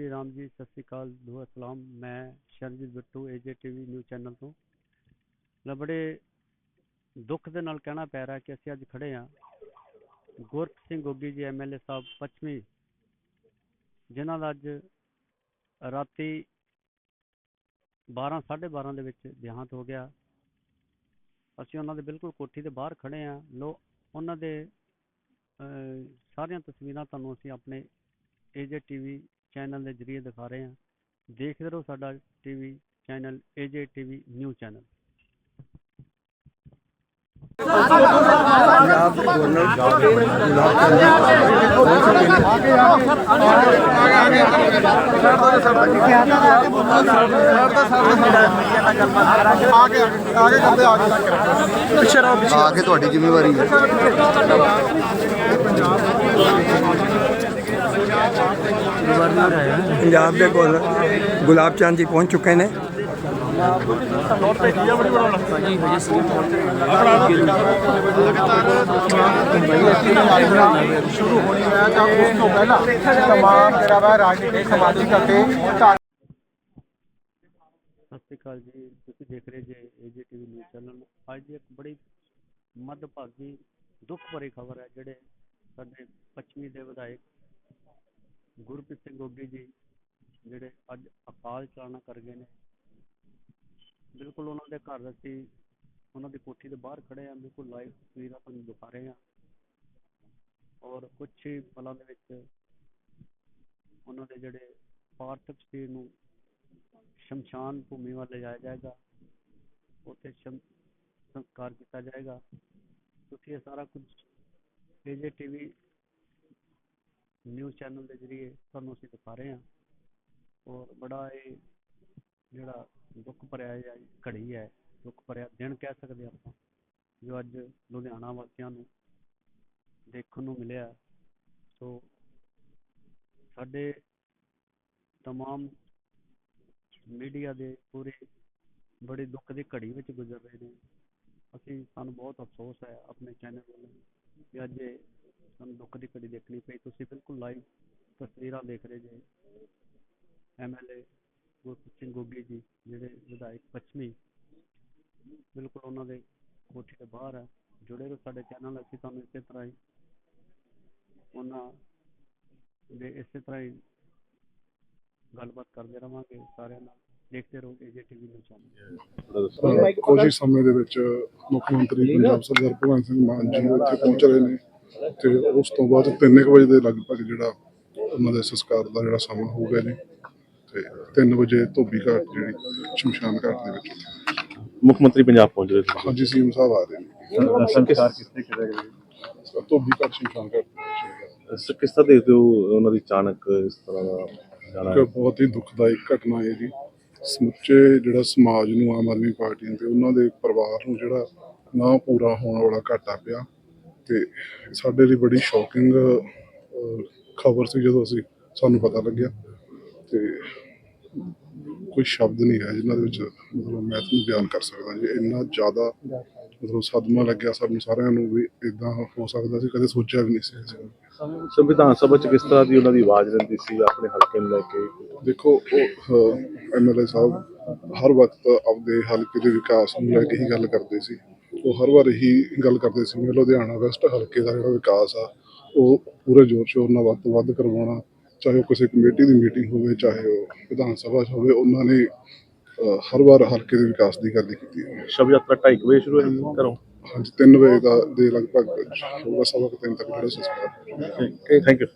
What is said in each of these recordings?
ਸ਼੍ਰੀ ਰਾਮ ਜੀ, ਸਤਿ ਸ਼੍ਰੀ ਅਕਾਲ ਦੁਆ ਸਲਾਮ। ਮੈਂ Sharanjit Bittu AJ TV news channel ਤੋਂ। ਮੈਂ ਬੜੇ ਦੁੱਖ ਦੇ ਨਾਲ ਕਹਿਣਾ ਪੈ ਰਿਹਾ ਕਿ ਅਸੀਂ ਅੱਜ ਖੜੇ ਹਾਂ। ਗੁਰਪ ਸਿੰਘ ਗੋਗੀ ਜੀ ਐਮਐਲਏ ਸਾਹਿਬ, ਪੱਛਮੀ, ਜਿਨ੍ਹਾਂ ਦਾ ਅੱਜ ਰਾਤੀ 12 12:30 ਦੇ ਵਿੱਚ ਦੇਹਾਂਤ ਹੋ ਗਿਆ। ਅਸੀਂ ਉਹਨਾਂ ਦੇ ਬਿਲਕੁਲ ਕੋਠੀ ਦੇ ਬਾਹਰ ਖੜੇ ਹਾਂ। ਲੋ, ਉਹਨਾਂ ਦੇ ਸਾਰੀਆਂ ਤਸਵੀਰਾਂ ਤੁਹਾਨੂੰ ਅਸੀਂ ਆਪਣੇ ਏਜੇ ਟੀਵੀ ਚੈਨਲ ਦੇ ਜ਼ਰੀਏ ਦਿਖਾ ਰਹੇ ਹਾਂ। ਦੇਖਦੇ ਰਹੋ ਸਾਡਾ TV channel AJ TV news channel. ਆ ਕੇ ਤੁਹਾਡੀ ਜ਼ਿੰਮੇਵਾਰੀ ਹੈ। ਪੰਜਾਬ ਦੇ ਕੋਲ ਗੁਲਾਬ ਚੰਦ ਜੀ ਪਹੁੰਚ ਚੁੱਕੇ ਨੇ। ਸ਼ੁਰੂ ਹੋਣੀ ਹੈ ਤਾਂ ਉਸ ਤੋਂ ਪਹਿਲਾਂ ਤਮਾਮ ਜਿਹੜਾ ਵਾ ਰਾਜਨੀਤਿਕ ਸਮਾਜਿਕ ਅਤੇ ਸਤਿ ਸ਼੍ਰੀ ਅਕਾਲ ਜੀ, ਤੁਸੀਂ ਦੇਖ ਰਹੇ ਜੇ ਏਜੇ ਟੀਵੀ ਨਿਊਜ਼ ਚੈਨਲ ਅੱਜ ਦੀ ਇੱਕ ਬੜੀ ਮੱਧ ਭਾਗੀ ਦੁੱਖ ਭਰੀ ਖਬਰ ਹੈ, ਜਿਹੜੇ ਸਾਡੇ ਪੱਛਮੀ ਦੇ ਵਿਧਾਇਕ ਗੁਰਪ੍ਰੀਤ ਸਿੰਘ ਗੋਗੀ ਜੀ ਜਿਹੜੇ ਅੱਜ ਅਕਾਲ ਚਲਾਣਾ ਕਰ ਗਏ ਨੇ। ਬਿਲਕੁਲ ਉਹਨਾਂ ਦੇ ਘਰ ਅਸੀਂ ਉਹਨਾਂ ਦੀ ਕੋਠੀ ਦੇ ਬਾਹਰ ਖੜੇ ਆ ਬਿਲਕੁਲ ਲਾਈਵ ਤਸਵੀਰਾਂ ਤੁਹਾਨੂੰ ਦਿਖਾ ਰਹੇ ਹਾਂ। ਔਰ ਕੁਝ ਹੀ ਪਲਾਂ ਦੇ ਵਿੱਚ ਉਹਨਾਂ ਦੇ ਜਿਹੜੇ ਪਾਰਥਿਵ ਸਰੀਰ ਨੂੰ ਸ਼ਮਸ਼ਾਨ ਭੂਮੀ ਵੱਲ ਲਿਜਾਇਆ ਜਾਏਗਾ। ਉੱਥੇ ਸੰਸਕਾਰ ਕੀਤਾ ਜਾਏਗਾ। ਤੁਸੀਂ ਇਹ ਸਾਰਾ ਕੁਝ ਏਜੇ ਟੀਵੀ ਨਿਊਜ਼ ਚੈਨਲ ਦੇ ਜ਼ਰੀਏ ਤੁਹਾਨੂੰ ਅਸੀਂ ਦਿਖਾ ਰਹੇ ਹਾਂ। ਔਰ ਬੜਾ ਇਹ ਜਿਹੜਾ ਦੁੱਖ ਭਰਿਆ ਜਾਂ ਘੜੀ ਹੈ, ਦੁੱਖ ਭਰਿਆ ਦਿਨ ਕਹਿ ਸਕਦੇ ਹਾਂ ਆਪਾਂ, ਜੋ ਅੱਜ ਲੁਧਿਆਣਾ ਵਾਸੀਆਂ ਨੂੰ ਦੇਖਣ ਨੂੰ ਮਿਲਿਆ। ਸੋ ਸਾਡੇ ਤਮਾਮ ਮੀਡੀਆ ਦੇ ਪੂਰੇ ਬੜੇ ਦੁੱਖ ਦੀ ਘੜੀ ਵਿੱਚ ਗੁਜ਼ਰ ਰਹੇ ਨੇ। ਅਸੀਂ ਸਾਨੂੰ ਬਹੁਤ ਅਫਸੋਸ ਹੈ ਆਪਣੇ ਚੈਨਲ ਵੱਲੋਂ ਕਿ ਅੱਜ ਇਹ ਸਾਨੂੰ ਦੁੱਖ ਦੀ ਘੜੀ ਦੇਖਣੀ ਪਈ ਤੁਸੀਂ ਬਿਲਕੁਲ ਲਾਈਵ ਤਸਵੀਰਾਂ ਦੇਖ ਰਹੇ ਜੇ। ਐਮਐਲਏ ਗੁਰਪ੍ਰੀਤ ਸਿੰਘ ਗੋਗੀ ਜੀ ਜਿਹੜੇ ਵਿਧਾਇਕ ਪੱਛਮੀ ਬਿਲਕੁਲ ਉਹਨਾਂ ਦੇ ਕੋਠੀ ਦੇ ਬਾਹਰ ਹੈ ਜੁੜੇ ਰਹੋ ਸਾਡੇ ਚੈਨਲ ਅਸੀਂ ਤੁਹਾਨੂੰ ਇਸੇ ਤਰ੍ਹਾਂ ਹੀ ਉਹਨਾਂ ਦੇ ਇਸੇ ਤਰ੍ਹਾਂ ਹੀ ਗੱਲਬਾਤ ਕਰਦੇ ਰਵਾਂਗੇ ਸਾਰਿਆਂ ਨਾਲ ਦੇਖਦੇ ਰਹੋ ਏਜੇ ਟੀਵੀ ਨਿਊਜ਼ ਚੈਨਲ ਕੁਝ ਸਮੇਂ ਦੇ ਵਿੱਚ ਮੁੱਖ ਮੰਤਰੀ ਪੰਜਾਬ ਸਰਦਾਰ ਭਗਵੰਤ ਸਿੰਘ ਮਾਨ ਜੀ ਉੱਥੇ ਪਹੁੰਚ ਰਹੇ ਨੇ। ਤੇ ਉਸ ਤੋਂ ਬਾਅਦ 3 ਵਜੇ ਦੇ ਲਗਭਗ ਜਿਹੜਾ ਉਹਨਾਂ ਦੇ ਸੰਸਕਾਰ ਦਾ ਜਿਹੜਾ ਸਮਾਂ ਹੋਊਗਾ ਜੀ ਤੇ 3 ਵਜੇ ਧੋਬੀ ਘਾਟ ਜਿਹੜੀ ਸ਼ਮਸ਼ਾਨ ਘਾਟ ਦੇ ਵਿੱਚ। ਮੁੱਖ ਮੰਤਰੀ ਪੰਜਾਬ ਪਹੁੰਚ ਰਹੇ ਸੀ। ਹਾਂਜੀ ਸੀਐਮ ਸਾਹਿਬ ਆ ਰਹੇ ਨੇ। ਸੰਸਕਾਰ ਕਿਸ ਤਰ੍ਹਾਂ ਕੀਤਾ ਧੋਬੀ ਘਾਟ ਸ਼ਮਸ਼ਾਨ ਘਾਟ ਗਿਆ ਸ- ਕਿਸ ਤਰ੍ਹਾਂ ਦੇਖਦੇ ਹੋ ਉਹਨਾਂ ਦੀ ਅਚਾਨਕ ਇਸ ਤਰ੍ਹਾਂ ਦਾ ਜਾਣਾ ਬਹੁਤ ਹੀ ਦੁਖਦਾਇਕ ਘਟਨਾ ਹੈ ਜੀ। ਸਮੁੱਚੇ ਜਿਹੜਾ ਸਮਾਜ ਨੂੰ ਆਮ ਆਦਮੀ ਪਾਰਟੀ ਤੇ ਉਹਨਾਂ ਦੇ ਪਰਿਵਾਰ ਨੂੰ ਜਿਹੜਾ ਨਾ ਪੂਰਾ ਹੋਣ ਵਾਲਾ ਘਾਟਾ ਪਿਆ। ਤੇ ਸਾਡੇ ਲਈ ਬੜੀ ਸ਼ੌਕਿੰਗ ਖਬਰ ਸੀ ਜਦੋਂ ਅਸੀਂ ਸਾਨੂੰ ਪਤਾ ਲੱਗਿਆ ਤੇ ਕੋਈ ਸ਼ਬਦ ਨਹੀਂ ਹੈ ਜਿਨ੍ਹਾਂ ਦੇ ਵਿੱਚ ਮਤਲਬ ਮੈਂ ਤੁਹਾਨੂੰ ਬਿਆਨ ਕਰ ਸਕਦਾ ਜੀ। ਇੰਨਾ ਜ਼ਿਆਦਾ ਮਤਲਬ ਸਦਮਾ ਲੱਗਿਆ ਸਾਨੂੰ ਸਾਰਿਆਂ ਨੂੰ ਵੀ ਇਦਾਂ ਹੋ ਸਕਦਾ ਸੀ ਕਦੇ ਸੋਚਿਆ ਵੀ ਨਹੀਂ ਸੀ ਅਸੀਂ। ਸੰਵਿਧਾਨ ਸਭਾ ਚ ਕਿਸ ਤਰ੍ਹਾਂ ਦੀ ਉਹਨਾਂ ਦੀ ਆਵਾਜ਼ ਰਹਿੰਦੀ ਸੀ ਆਪਣੇ ਹਲਕੇ ਨੂੰ ਲੈ ਕੇ? ਦੇਖੋ ਉਹ ਐਮਐਲਏ ਸਾਹਿਬ ਹਰ ਵਕਤ ਆਪਦੇ ਹਲਕੇ ਦੇ ਵਿਕਾਸ ਨੂੰ ਲੈ ਕੇ ਹੀ ਗੱਲ ਕਰਦੇ ਸੀ। ਉਹ ਹਰ ਵਾਰ ਇਹੀ ਗੱਲ ਕਰਦੇ ਸੀ ਮੈਂ ਲੁਧਿਆਣਾ ਵੈਸਟ ਹਲਕੇ ਦਾ ਜਿਹੜਾ ਵਿਕਾਸ ਆ ਉਹ ਪੂਰੇ ਜ਼ੋਰ ਸ਼ੋਰ ਨਾਲ ਵੱਧ ਤੋਂ ਵੱਧ ਕਰਵਾਉਣਾ ਚਾਹੇ ਉਹ ਕਿਸੇ ਕਮੇਟੀ ਦੀ ਮੀਟਿੰਗ ਹੋਵੇ ਚਾਹੇ ਉਹ ਵਿਧਾਨ ਸਭਾ 'ਚ ਹੋਵੇ ਉਹਨਾਂ ਨੇ ਹਰ ਵਾਰ ਹਲਕੇ ਦੇ ਵਿਕਾਸ ਦੀ ਗੱਲ ਕੀਤੀ ਹੈ। ਸ਼ਬ ਯਾਤਰਾ 2:30 ਵਜੇ ਸ਼ੁਰੂ ਹੋਈ ਘਰੋਂ? ਹਾਂਜੀ 3 ਵਜੇ ਦਾ ਦੇ ਲਗਭਗ ਹੋਊਗਾ ਸਵਾ ਕੁ ਤਿੰਨ ਤੱਕ ਜਿਹੜਾ ਸੰਸਕਾਰ। ਥੈਂਕ ਯੂ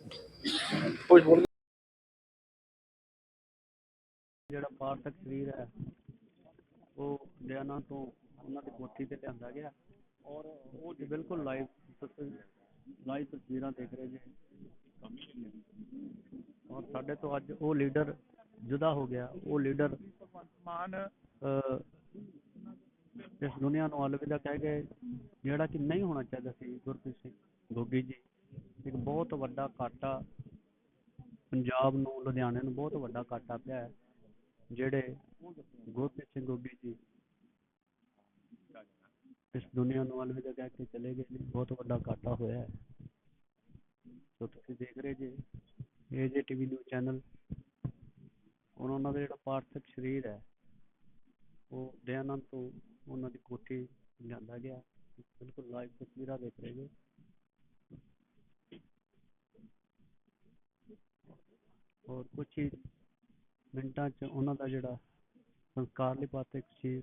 ਜਿਹੜਾ ਪਾਰਥਕ ਸਰੀਰ ਹੈ ਉਹ ਲਿਆਣਾ ਤੋਂ ਉਹਨਾਂ ਦੀ ਕੋਠੀ ਤੇ ਲਿਆਂਦਾ ਗਿਆ ਔਰ ਉਹ ਜੀ ਬਿਲਕੁਲ ਲਾਈਵ ਲਾਈਵ ਤਸਵੀਰਾਂ ਦੇਖ ਰਹੇ ਜੀ। ਔਰ ਸਾਡੇ ਤੋਂ ਅੱਜ ਉਹ ਲੀਡਰ ਜੁਦਾ ਹੋ ਗਿਆ। ਉਹ ਲੀਡਰ ਮਾਨ ਇਸ ਦੁਨੀਆ ਨੂੰ ਅਲਵਿਦਾ ਕਹਿ ਗਏ ਜਿਹੜਾ ਕਿ ਨਹੀਂ ਹੋਣਾ ਚਾਹੀਦਾ ਸੀ ਗੁਰਪ੍ਰੀਤ ਸਿੰਘ ਗੋਗੀ ਜੀ ਇੱਕ ਬਹੁਤ ਵੱਡਾ ਘਾਟਾ ਪੰਜਾਬ ਨੂੰ ਲੁਧਿਆਣੇ ਨੂੰ ਬਹੁਤ ਵੱਡਾ ਘਾਟਾ ਪਿਆ ਹੈ ਜਿਹੜੇ ਗੁਰਪ੍ਰੀਤ ਸਿੰਘ ਗੋਗੀ ਜੀ ਇਸ ਦੁਨੀਆਂ ਨੂੰ ਅਲਵਿਦਾ ਕਹਿ ਕੇ ਚਲੇ ਗਏ ਨੇ, ਬਹੁਤ ਵੱਡਾ ਘਾਟਾ ਹੋਇਆ ਹੈ। ਸੋ ਤੁਸੀਂ ਦੇਖ ਰਹੇ ਜੇ ਏਜੇ ਟੀਵੀ ਨਿਊਜ਼ ਚੈਨਲ ਉਹਨਾਂ ਦਾ ਜਿਹੜਾ ਪਾਰਥਿਵ ਸਰੀਰ ਹੈ, ਉਹ ਦਇਆਨੰਦ ਤੋਂ ਉਹਨਾਂ ਦੀ ਕੋਠੀ ਲਿਆਂਦਾ ਗਿਆ। ਬਿਲਕੁਲ ਲਾਈਵ ਤਸਵੀਰਾਂ ਦੇਖ ਰਹੇ ਜੀ। ਔਰ ਕੁਝ ਹੀ ਮਿੰਟਾਂ 'ਚ ਉਹਨਾਂ ਦਾ ਜਿਹੜਾ ਸੰਸਕਾਰ ਲਈ ਪਾਰਥਿਵ ਸਰੀਰ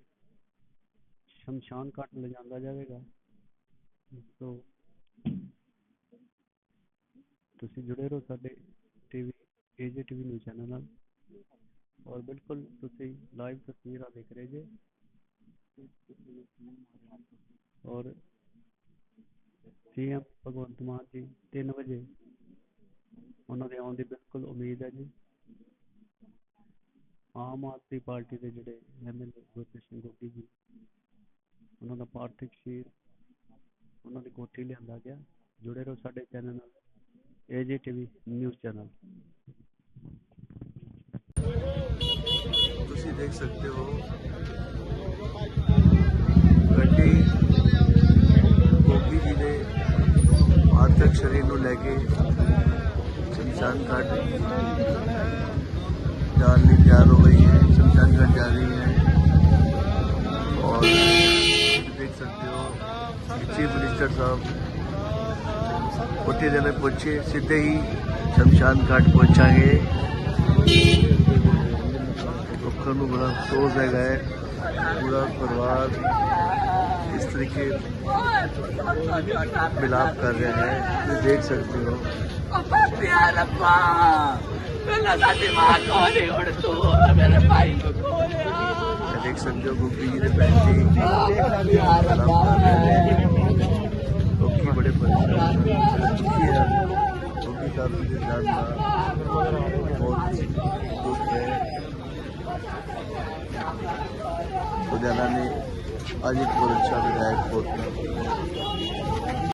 ਸ਼ਮਸ਼ਾਨ ਘਾਟ ਲਿਜਾਂਦਾ ਜਾਵੇਗਾ। ਸੋ ਤੁਸੀਂ ਜੁੜੇ ਰਹੋ ਸਾਡੇ TV, AJ TV news channel ਨਾਲ। ਔਰ ਬਿਲਕੁਲ ਤੁਸੀਂ ਲਾਈਵ ਤਸਵੀਰਾਂ ਦੇਖ ਰਹੇ ਜੇ। ਔਰ ਸੀਐਮ ਭਗਵੰਤ ਮਾਨ ਜੀ 3 ਵਜੇ ਉਹਨਾਂ ਦੇ ਆਉਣ ਦੀ ਬਿਲਕੁਲ ਉਮੀਦ ਹੈ ਜੀ। ਆਮ ਆਦਮੀ ਪਾਰਟੀ ਦੇ ਜਿਹੜੇ ਐਮਐਲਏ ਗੁਰਪ੍ਰੀਤ ਸਿੰਘ ਜੀ ਉਹਨਾਂ ਦਾ ਪਾਰਥਿਵ ਸਰੀਰ ਉਹਨਾਂ ਦੀ ਕੋਠੀ ਲਿਆਂਦਾ ਗਿਆ, ਜੁੜੇ ਰਹੋ ਸਾਡੇ channel ਨਾਲ AJTV news channel ਤੁਸੀਂ ਦੇਖ ਸਕਦੇ ਹੋ ਗੱਡੀ ਗੋਗੀ ਜੀ ਦੇ ਪਾਰਥਿਵ ਸਰੀਰ ਨੂੰ ਲੈ ਕੇ ਸ਼ਮਸ਼ਾਨ ਘਾਟ ਜਾਣ ਲਈ ਤਿਆਰ ਹੋ ਰਹੀ ਹੈ ਸ਼ਮਸ਼ਾਨ ਘਾਟ ਜਾ ਰਹੀ ਹੈ। सकते हो? चीफ मिनिस्टर साहब होते जगह पहुँचे? सीधे ही शमशान घाट पहुँचाएँगे लोगों को बड़ा अफसोस है पूरा परिवार इस तरीके मिलाप कर रहे हैं। तो देख सकते हो। मेरे भाई को ਸਾਡੇ ਮਾਂ ਕੋਲੇ ਹੁਣ ਤੂੰ ਮੇਰੇ ਭਾਈ ਨੂੰ ਕੋਲਿਆ ਇਹ ਦੇਖ ਸਕਦੇ ਹੋ ਗੁੱਗੀ ਜੀ ਦੇ ਭੈਣ ਜੀ ਪਿਆਰ ਰੱਬਾ ਲੋਕੀ ਬੜੇ ਪਰੇਸ਼ਾਨ ਹਨ